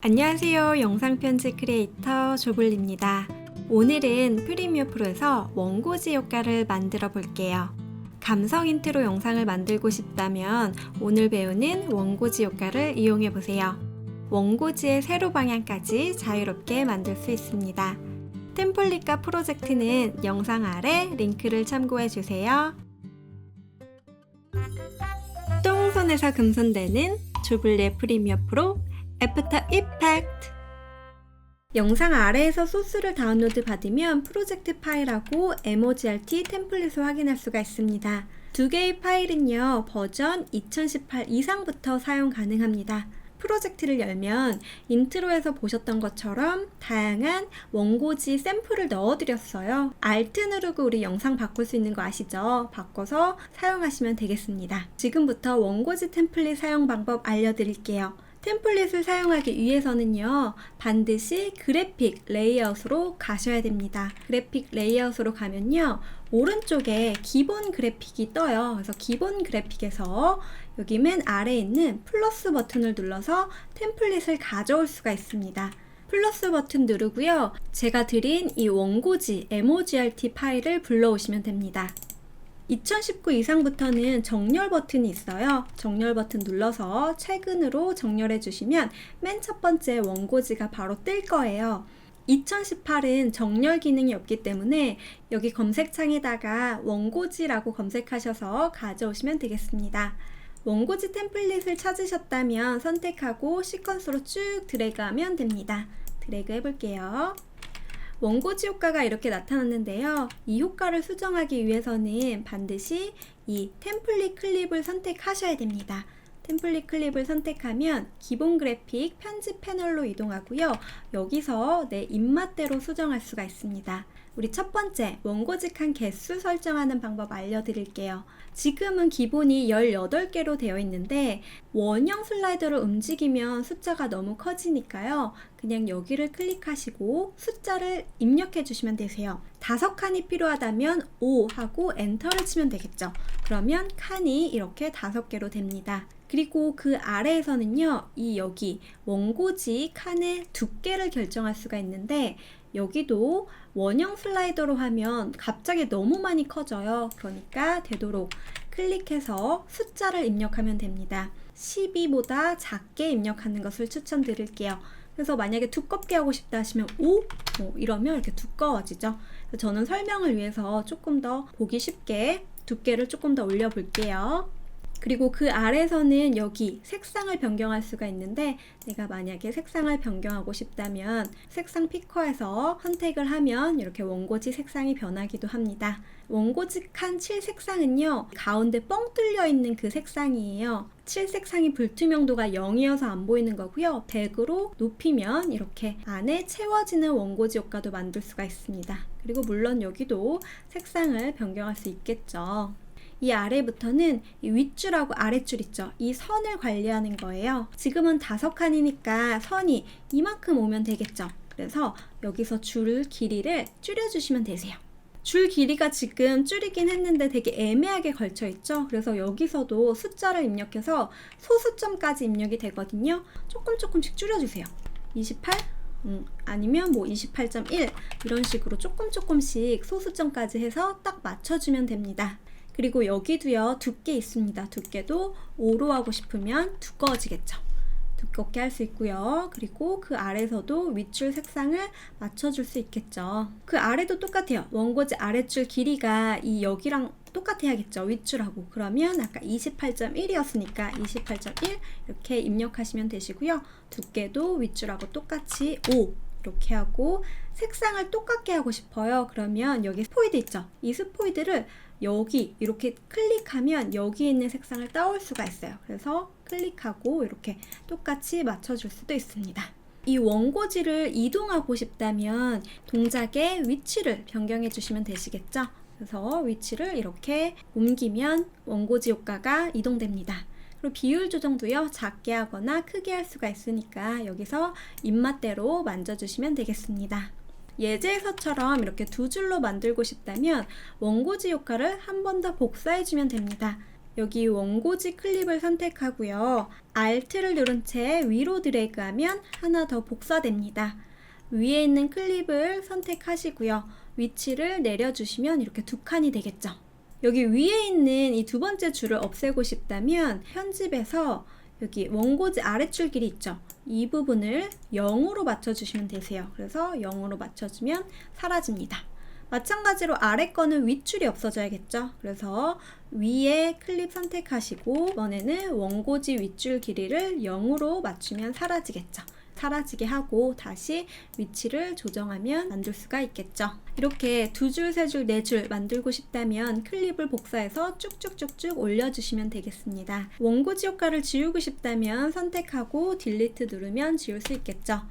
안녕하세요. 영상 편집 크리에이터 조블입니다. 오늘은 프리미어 프로에서 원고지 효과를 만들어 볼게요. 감성 인트로 영상을 만들고 싶다면 오늘 배우는 원고지 효과를 이용해 보세요. 원고지의 세로 방향까지 자유롭게 만들 수 있습니다. 템플릿과 프로젝트는 영상 아래 링크를 참고해 주세요. 똥손에서 금손되는 조블리의 프리미어 프로 애프터 이펙트 영상 아래에서 소스를 다운로드 받으면 프로젝트 파일하고 MOGRT 템플릿을 확인할 수가 있습니다. 두 개의 파일은요, 버전 2018 이상부터 사용 가능합니다. 프로젝트를 열면 인트로에서 보셨던 것처럼 다양한 원고지 샘플을 넣어드렸어요. Alt 누르고 우리 영상 바꿀 수 있는 거 아시죠? 바꿔서 사용하시면 되겠습니다. 지금부터 원고지 템플릿 사용 방법 알려드릴게요. 템플릿을 사용하기 위해서는요, 반드시 그래픽 레이아웃으로 가셔야 됩니다. 그래픽 레이아웃으로 가면요, 오른쪽에 기본 그래픽이 떠요. 그래서 기본 그래픽에서 여기 맨 아래에 있는 플러스 버튼을 눌러서 템플릿을 가져올 수가 있습니다. 플러스 버튼 누르고요. 제가 드린 이 원고지 MOGRT 파일을 불러오시면 됩니다. 2019 이상부터는 정렬 버튼이 있어요. 정렬 버튼 눌러서 최근으로 정렬해 주시면 맨 첫 번째 원고지가 바로 뜰 거예요. 2018은 정렬 기능이 없기 때문에 여기 검색창에다가 원고지라고 검색하셔서 가져오시면 되겠습니다. 원고지 템플릿을 찾으셨다면 선택하고 시퀀스로 쭉 드래그하면 됩니다. 드래그 해볼게요. 원고지 효과가 이렇게 나타났는데요. 이 효과를 수정하기 위해서는 반드시 이 템플릿 클립을 선택하셔야 됩니다. 템플릿 클립을 선택하면 기본 그래픽 편집 패널로 이동하고요. 여기서 내 입맛대로 수정할 수가 있습니다. 우리 첫 번째 원고지 칸 개수 설정하는 방법 알려드릴게요. 지금은 기본이 18개로 되어 있는데 원형 슬라이더를 움직이면 숫자가 너무 커지니까요. 그냥 여기를 클릭하시고 숫자를 입력해 주시면 되세요. 다섯 칸이 필요하다면 5 하고 엔터를 치면 되겠죠. 그러면 칸이 이렇게 다섯 개로 됩니다. 그리고 그 아래에서는요, 이 여기 원고지 칸의 두께를 결정할 수가 있는데, 여기도 원형 슬라이더로 하면 갑자기 너무 많이 커져요. 그러니까 되도록 클릭해서 숫자를 입력하면 됩니다. 12보다 작게 입력하는 것을 추천드릴게요. 그래서 만약에 두껍게 하고 싶다 하시면 5뭐 이러면 이렇게 두꺼워지죠. 저는 설명을 위해서 조금 더 보기 쉽게 두께를 조금 더 올려 볼게요. 그리고 그 아래서는 여기 색상을 변경할 수가 있는데 내가 만약에 색상을 변경하고 싶다면 색상 피커에서 선택을 하면 이렇게 원고지 색상이 변하기도 합니다. 원고지 칸 7색상은요 가운데 뻥 뚫려 있는 그 색상이에요. 7색상이 불투명도가 0이어서 안 보이는 거고요. 100으로 높이면 이렇게 안에 채워지는 원고지 효과도 만들 수가 있습니다. 그리고 물론 여기도 색상을 변경할 수 있겠죠. 이 아래부터는 이 윗줄하고 아랫줄 있죠. 이 선을 관리하는 거예요. 지금은 다섯 칸이니까 선이 이만큼 오면 되겠죠. 그래서 여기서 줄 길이를 줄여주시면 되세요. 줄 길이가 지금 줄이긴 했는데 되게 애매하게 걸쳐 있죠. 그래서 여기서도 숫자를 입력해서 소수점까지 입력이 되거든요. 조금 조금씩 줄여주세요. 28, 음, 아니면 뭐 28.1 이런 식으로 조금 조금씩 소수점까지 해서 딱 맞춰주면 됩니다. 그리고 여기도요 두께 있습니다. 두께도 5로 하고 싶으면 두꺼워지겠죠. 두껍게 할 수 있고요. 그리고 그 아래서도 윗줄 색상을 맞춰줄 수 있겠죠. 그 아래도 똑같아요. 원고지 아래줄 길이가 이 여기랑 똑같아야겠죠. 윗줄하고. 그러면 아까 28.1이었으니까 28.1 이렇게 입력하시면 되시고요. 두께도 윗줄하고 똑같이 5 이렇게 하고 색상을 똑같게 하고 싶어요. 그러면 여기 스포이드 있죠? 이 스포이드를 여기 이렇게 클릭하면 여기 있는 색상을 따올 수가 있어요. 그래서 클릭하고 이렇게 똑같이 맞춰줄 수도 있습니다. 이 원고지를 이동하고 싶다면 동작의 위치를 변경해 주시면 되시겠죠? 그래서 위치를 이렇게 옮기면 원고지 효과가 이동됩니다. 그리고 비율 조정도요, 작게 하거나 크게 할 수가 있으니까 여기서 입맛대로 만져주시면 되겠습니다. 예제에서처럼 이렇게 두 줄로 만들고 싶다면 원고지 효과를 한 번 더 복사해주면 됩니다. 여기 원고지 클립을 선택하고요. Alt를 누른 채 위로 드래그하면 하나 더 복사됩니다. 위에 있는 클립을 선택하시고요. 위치를 내려주시면 이렇게 두 칸이 되겠죠. 여기 위에 있는 이 두 번째 줄을 없애고 싶다면 편집에서 여기 원고지 아래줄 길이 있죠. 이 부분을 0으로 맞춰주시면 되세요. 그래서 0으로 맞춰주면 사라집니다. 마찬가지로 아래 거는 윗줄이 없어져야겠죠. 그래서 위에 클립 선택하시고 이번에는 원고지 윗줄 길이를 0으로 맞추면 사라지겠죠. 사라지게 하고 다시 위치를 조정하면 만들 수가 있겠죠. 이렇게 두 줄, 세 줄, 네 줄 만들고 싶다면 클립을 복사해서 쭉쭉쭉쭉 올려주시면 되겠습니다. 원고지 효과를 지우고 싶다면 선택하고 딜리트 누르면 지울 수 있겠죠.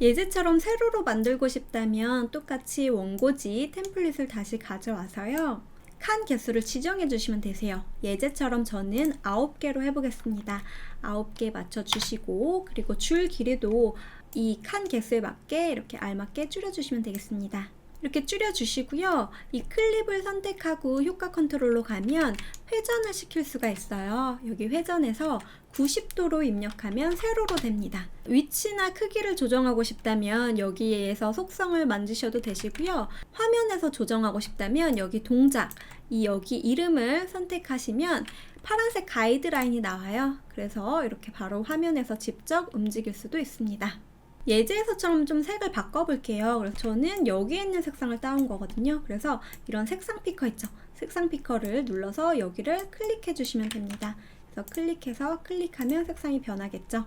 예제처럼 세로로 만들고 싶다면 똑같이 원고지 템플릿을 다시 가져와서요. 칸 개수를 지정해 주시면 되세요. 예제처럼 저는 9개로 해보겠습니다. 9개 맞춰주시고 그리고 줄 길이도 이 칸 개수에 맞게 이렇게 알맞게 줄여주시면 되겠습니다. 이렇게 줄여주시고요. 이 클립을 선택하고 효과 컨트롤로 가면 회전을 시킬 수가 있어요. 여기 회전해서 90도로 입력하면 세로로 됩니다. 위치나 크기를 조정하고 싶다면 여기에서 속성을 만드셔도 되시고요. 화면에서 조정하고 싶다면 여기 동작, 이 여기 이름을 선택하시면 파란색 가이드라인이 나와요. 그래서 이렇게 바로 화면에서 직접 움직일 수도 있습니다. 예제에서처럼 좀 색을 바꿔볼게요. 그래서 저는 여기에 있는 색상을 따온 거거든요. 그래서 이런 색상 피커 있죠. 색상 피커를 눌러서 여기를 클릭해 주시면 됩니다. 그래서 클릭해서 클릭하면 색상이 변하겠죠.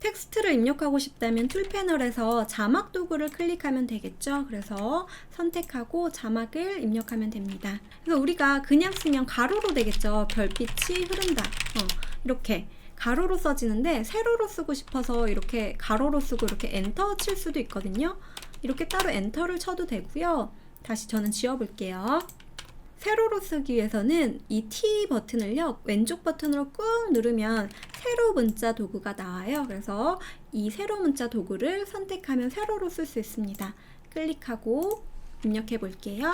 텍스트를 입력하고 싶다면 툴 패널에서 자막 도구를 클릭하면 되겠죠. 그래서 선택하고 자막을 입력하면 됩니다. 그래서 우리가 그냥 쓰면 가로로 되겠죠. 별빛이 흐른다. 어, 이렇게 가로로 써지는데 세로로 쓰고 싶어서 이렇게 가로로 쓰고 이렇게 엔터 칠 수도 있거든요. 이렇게 따로 엔터를 쳐도 되고요. 다시 저는 지워볼게요. 세로로 쓰기 위해서는 이 T 버튼을요 왼쪽 버튼으로 꾹 누르면 세로 문자 도구가 나와요. 그래서 이 세로 문자 도구를 선택하면 세로로 쓸 수 있습니다. 클릭하고 입력해 볼게요.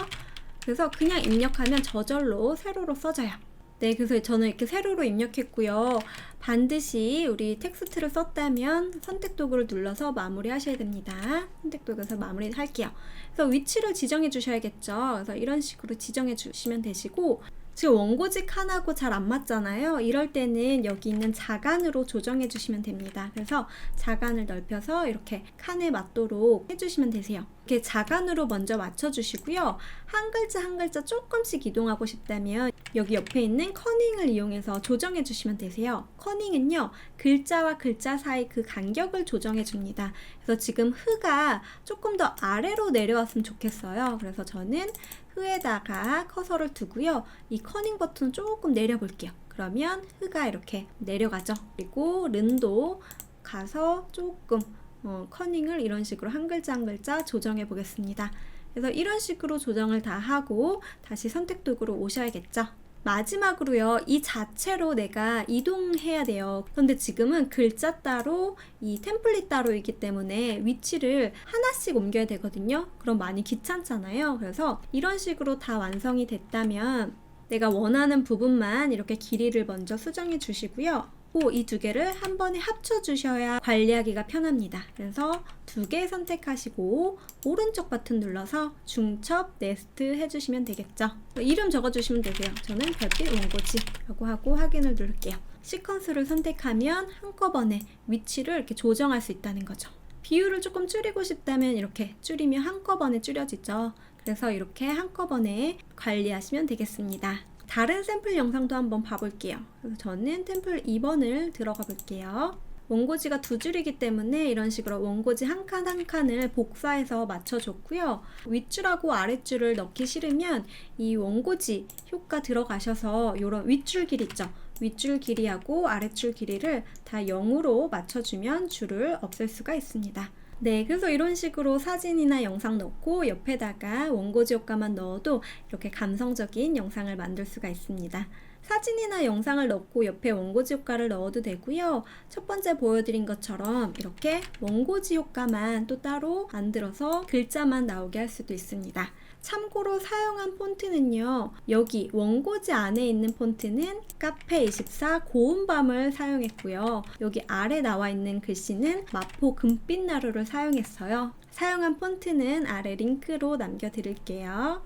그래서 그냥 입력하면 저절로 세로로 써져요 네, 그래서 저는 이렇게 세로로 입력했고요. 반드시 우리 텍스트를 썼다면 선택 도구를 눌러서 마무리 하셔야 됩니다. 선택 도구에서 마무리 할게요. 그래서 위치를 지정해 주셔야겠죠. 그래서 이런 식으로 지정해 주시면 되시고 지금 원고지 칸하고 잘 안 맞잖아요. 이럴 때는 여기 있는 자간으로 조정해 주시면 됩니다. 그래서 자간을 넓혀서 이렇게 칸에 맞도록 해주시면 되세요. 이렇게 자간으로 먼저 맞춰주시고요. 한 글자 한 글자 조금씩 이동하고 싶다면 여기 옆에 있는 커닝을 이용해서 조정해 주시면 되세요. 커닝은요, 글자와 글자 사이 그 간격을 조정해 줍니다. 그래서 지금 흐가 조금 더 아래로 내려왔으면 좋겠어요. 그래서 저는 흐에다가 커서를 두고요. 이 커닝 버튼 조금 내려볼게요. 그러면 흐가 이렇게 내려가죠. 그리고 른도 가서 조금 어, 커닝을 이런 식으로 한 글자 한 글자 조정해 보겠습니다. 그래서 이런 식으로 조정을 다 하고 다시 선택 도구로 오셔야겠죠. 마지막으로요, 이 자체로 내가 이동해야 돼요. 그런데 지금은 글자 따로, 이 템플릿 따로이기 때문에 위치를 하나씩 옮겨야 되거든요. 그럼 많이 귀찮잖아요. 그래서 이런 식으로 다 완성이 됐다면 내가 원하는 부분만 이렇게 길이를 먼저 수정해 주시고요. 이 두 개를 한 번에 합쳐 주셔야 관리하기가 편합니다. 그래서 두 개 선택하시고 오른쪽 버튼 눌러서 중첩 네스트 해주시면 되겠죠. 이름 적어주시면 되세요. 저는 별빛 원고지라고 하고 확인을 누를게요. 시퀀스를 선택하면 한꺼번에 위치를 이렇게 조정할 수 있다는 거죠. 비율을 조금 줄이고 싶다면 이렇게 줄이면 한꺼번에 줄여지죠. 그래서 이렇게 한꺼번에 관리하시면 되겠습니다. 다른 샘플 영상도 한번 봐볼게요. 그래서 저는 템플 2번을 들어가 볼게요. 원고지가 두 줄이기 때문에 이런 식으로 원고지 한 칸 한 칸을 복사해서 맞춰줬고요. 윗줄하고 아랫줄을 넣기 싫으면 이 원고지 효과 들어가셔서 이런 윗줄 길이 있죠. 윗줄 길이하고 아랫줄 길이를 다 0으로 맞춰주면 줄을 없앨 수가 있습니다. 네, 그래서 이런 식으로 사진이나 영상 넣고 옆에다가 원고지 효과만 넣어도 이렇게 감성적인 영상을 만들 수가 있습니다. 사진이나 영상을 넣고 옆에 원고지 효과를 넣어도 되고요. 첫 번째 보여드린 것처럼 이렇게 원고지 효과만 또 따로 만들어서 글자만 나오게 할 수도 있습니다. 참고로 사용한 폰트는요. 여기 원고지 안에 있는 폰트는 카페24 고운밤을 사용했고요. 여기 아래 나와 있는 글씨는 마포 금빛 나루를 사용했어요. 사용한 폰트는 아래 링크로 남겨드릴게요.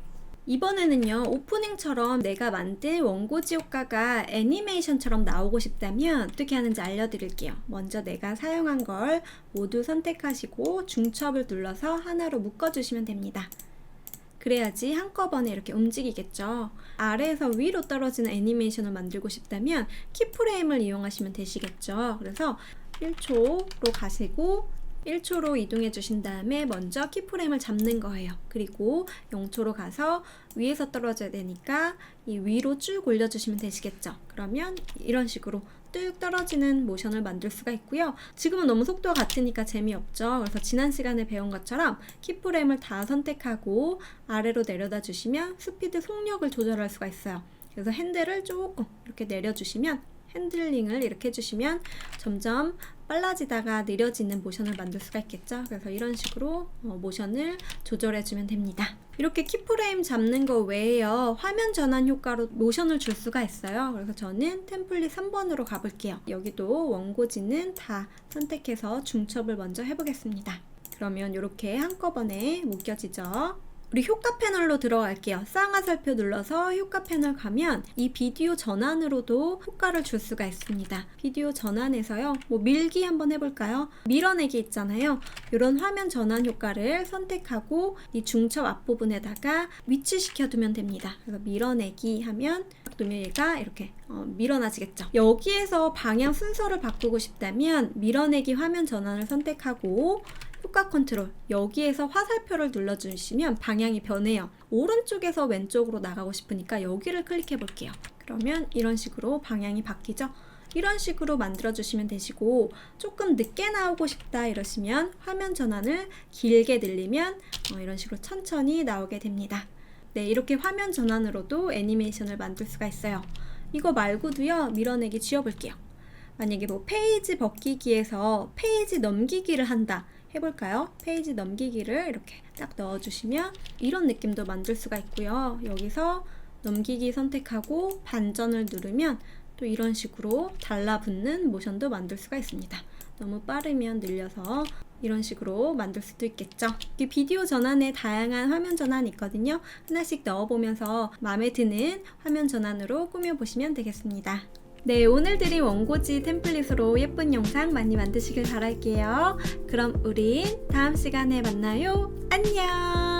이번에는요, 오프닝처럼 내가 만든 원고지 효과가 애니메이션처럼 나오고 싶다면 어떻게 하는지 알려드릴게요. 먼저 내가 사용한 걸 모두 선택하시고 중첩을 눌러서 하나로 묶어주시면 됩니다. 그래야지 한꺼번에 이렇게 움직이겠죠. 아래에서 위로 떨어지는 애니메이션을 만들고 싶다면 키프레임을 이용하시면 되시겠죠. 그래서 1초로 가시고 1초로 이동해 주신 다음에 먼저 키프레임을 잡는 거예요. 그리고 0초로 가서 위에서 떨어져야 되니까 이 위로 쭉 올려 주시면 되시겠죠. 그러면 이런 식으로 뚝 떨어지는 모션을 만들 수가 있고요. 지금은 너무 속도가 같으니까 재미없죠. 그래서 지난 시간에 배운 것처럼 키프레임을 다 선택하고 아래로 내려다 주시면 스피드 속력을 조절할 수가 있어요. 그래서 핸들을 조금 이렇게 내려주시면 핸들링을 이렇게 해주시면 점점 빨라지다가 느려지는 모션을 만들 수가 있겠죠. 그래서 이런 식으로 어, 모션을 조절해주면 됩니다. 이렇게 키프레임 잡는 거 외에요. 화면 전환 효과로 모션을 줄 수가 있어요. 그래서 저는 템플릿 3번으로 가볼게요. 여기도 원고지는 다 선택해서 중첩을 먼저 해보겠습니다. 그러면 이렇게 한꺼번에 묶여지죠. 우리 효과 패널로 들어갈게요. 쌍화살표 눌러서 효과 패널 가면 이 비디오 전환으로도 효과를 줄 수가 있습니다. 비디오 전환에서요. 뭐 밀기 한번 해볼까요? 밀어내기 있잖아요. 이런 화면 전환 효과를 선택하고 이 중첩 앞부분에다가 위치시켜 두면 됩니다. 그래서 밀어내기 하면 놓으면 얘가 이렇게 어, 밀어놔지겠죠. 여기에서 방향 순서를 바꾸고 싶다면 밀어내기 화면 전환을 선택하고 효과 컨트롤 여기에서 화살표를 눌러주시면 방향이 변해요. 오른쪽에서 왼쪽으로 나가고 싶으니까 여기를 클릭해 볼게요. 그러면 이런 식으로 방향이 바뀌죠? 이런 식으로 만들어 주시면 되시고 조금 늦게 나오고 싶다 이러시면 화면 전환을 길게 늘리면 어, 이런 식으로 천천히 나오게 됩니다. 네 이렇게 화면 전환으로도 애니메이션을 만들 수가 있어요. 이거 말고도요 밀어내기 지워볼게요. 만약에 뭐 페이지 벗기기에서 페이지 넘기기를 한다 해볼까요? 페이지 넘기기를 이렇게 딱 넣어주시면 이런 느낌도 만들 수가 있고요. 여기서 넘기기 선택하고 반전을 누르면 또 이런 식으로 달라붙는 모션도 만들 수가 있습니다. 너무 빠르면 늘려서 이런 식으로 만들 수도 있겠죠. 이 비디오 전환에 다양한 화면 전환이 있거든요. 하나씩 넣어보면서 마음에 드는 화면 전환으로 꾸며보시면 되겠습니다. 네, 오늘 드린 원고지 템플릿으로 예쁜 영상 많이 만드시길 바랄게요. 그럼 우린 다음 시간에 만나요. 안녕!